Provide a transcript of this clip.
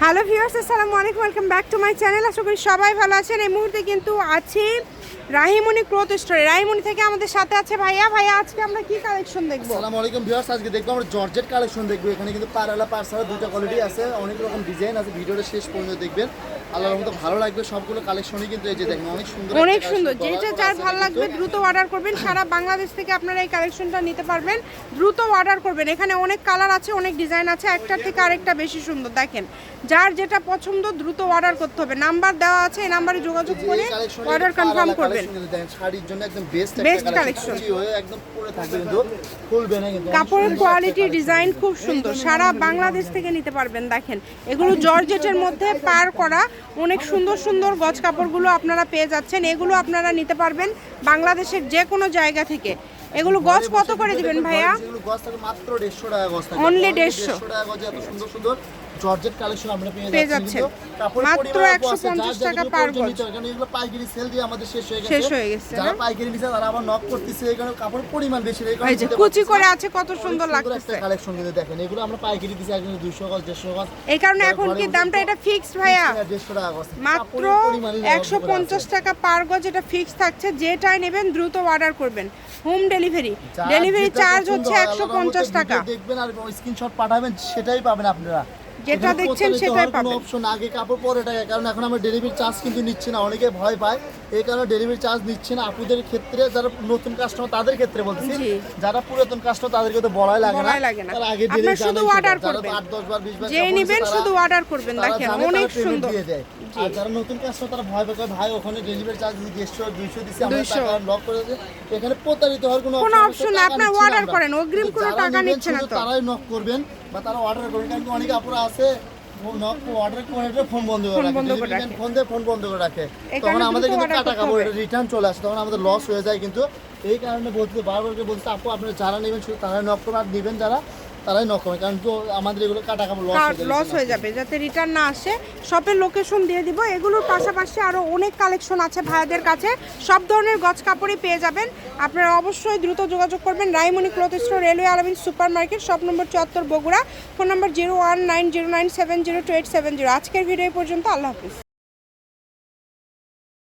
Hello viewers আসসালামু আলাইকুম welcome back to my channel আশা করি সবাই ভালো আছেন। এই মুহূর্তে কিন্তু আছি রাহিমণি ক্লোথ স্টোরে রাহিমণি থেকে আমাদের সাথে আছে ভাইয়া। ভাইয়া, আজকে আমরা কি কালেকশন দেখব? আসসালামু আলাইকুম ভিউয়ার্স আজকে দেখব আমরা জর্জেট কালেকশন দেখব। এখানে কিন্তু পারালা পার্সালা দুটো কোয়ালিটি আছে। অনেক রকম ডিজাইন আছে। ভিডিওটা শেষ পর্যন্ত দেখবেন। আল্লাহর মতো ভালো লাগবে সবগুলো কালেকশনই কিন্তু এই যে দেখেন অনেক সুন্দর অনেক সুন্দর। যেটা যার ভালো লাগবে দ্রুত অর্ডার করবেন সারা বাংলাদেশ থেকে আপনারা এই কালেকশনটা নিতে পারবেন। দ্রুত অর্ডার করবেন। এখানে অনেক কালার আছে অনেক ডিজাইন আছে একটার থেকে আরেকটা বেশি সুন্দর। দেখেন যার যেটা পছন্দ দ্রুত অর্ডার করতে হবে। নাম্বার দেওয়া আছে এই নাম্বারে যোগাযোগ করে অর্ডার কনফার্ম করবেন। collection কিন্তু দেখেন শাড়ির জন্য একদম বেস্ট Best কালেকশন একদম পরে থাকবে কিন্তু খুলবে না কিন্তু। কাপড়ের কোয়ালিটি ডিজাইন খুব সুন্দর। সারা বাংলাদেশ থেকে নিতে পারবেন। দেখেন এগুলো জর্জেটের মধ্যে পার করা অনেক সুন্দর সুন্দর গজ কাপড়গুলো আপনারা পেয়ে যাচ্ছেন। এগুলো আপনারা নিতে পারবেন বাংলাদেশের যে কোনো জায়গা থেকে। এগুলো গজ কত করে দিবেন ভাইয়া? ঘরে যেগুলো গজ থাকে মাত্র 150 টাকা গজ থাকে। Only Only 150 150 টাকা গজে এত সুন্দর সুন্দর। জর্জেট কালেকশন আমরা পেয়ে যাচ্ছি মাত্র পরিমাণ অল্প 150 টাকা per গজ। কারণ এগুলো পাইকারি সেল দিয়ে আমাদের শেষ হয়ে গেছে। শেষ হয়ে গেছে, যারা পাইকারি নিছে তারা আবার নক করতেছে এখানে কাপড়ের পরিমাণ বেশি এই কারণে কুচি করে আছে কত সুন্দর লাগতেছে। কালেকশন কিন্তু দেখেন এগুলো আমরা পাইকারি দিছি একজন 200 গজ 150 গজ। এই কারণে এখন কি দামটা এটা ফিক্সড ভাইয়া? 150 টাকা গজ। মাত্র কাপড়ের পরিমাণই অল্প একশো করে পঞ্চাশ আছে। টাকা পার গজ এটা ফিক্স থাকছে যেটাই নেবেন দ্রুত অর্ডার করবেন। হোম ডেলিভারি ডেলিভারি চার্জ হচ্ছে হয়, একশো আল্লাহর পঞ্চাশ রহমতে টাকা। দেখবেন আর স্ক্রিনশট পাঠাবেন সেটাই পাবেন আপনারা। যেটা দেখছেন সেটাই পাবেন। অপশন আগে কাপড় পরে টাকা কারণ এখন আমরা ডেলিভারি চার্জ কিন্তু নিচ্ছি না অনেকে ভয় পায়। এই কারণে ডেলিভারি চার্জ নিচ্ছে না। আপুদের ক্ষেত্রে যারা নতুন কাস্টমার তাদের ক্ষেত্রে বলছি যারা পুরাতন কাস্টমার তাদেরকে তো বলাই লাগে না। লাগে না। আগে ডেলিভারি শুধু order করবেন। আট দশ বার বিশ বার যে নিবেন শুধু অর্ডার করবেন। দেখেন অনেক সুন্দর। আর যারা নতুন কাস্টমার তারা ভয় পায় ভাই ওখানে ডেলিভারি চার্জ দেড়শো দুইশো দিচ্ছে আমরা টাকা লক করে দিচ্ছে এখানে প্রতারিত হওয়ার কোনো অপশন option option নেই, টাকা আপনারা নিচ্ছি না order আমরা। করেন, অগ্রিম কোনো টাকা নিবেন নিচ্ছে না তো। তারাই নক করবেন। বা তারা অর্ডার কারণ অনেক আপুরা আছে ফোন বন্ধ করে রাখে। ফোন দিয়ে ফোন বন্ধ করে রাখে। তখন আমাদের কিন্তু টাকা রিটার্ন চলে আসে। তখন আমাদের লস হয়ে যায় কিন্তু এই কারণে বলতে বারবার বলতে আপু আপনারা যারা নেবেন শুধু তারাই নক আর নেবেন যারা তারাই নক করবেন কারণ আমাদের এগুলো কাটা কাপড় লস হয়ে যাবে যাতে রিটার্ন না আসে। শপের লোকেশন দিয়ে দিব এগুলোর পাশাপাশি আরও অনেক কালেকশন আছে ভাইয়াদের কাছে। সব ধরনের গজ কাপড়ই পেয়ে যাবেন। আপনারা অবশ্যই দ্রুত যোগাযোগ করবেন Raimoni cloth store railway Alamin super market shop number চুয়াত্তর Bogura phone number zero one nine zero nine seven zero two eight seven zero আজকের ভিডিও পর্যন্ত আল্লাহ হাফিজ।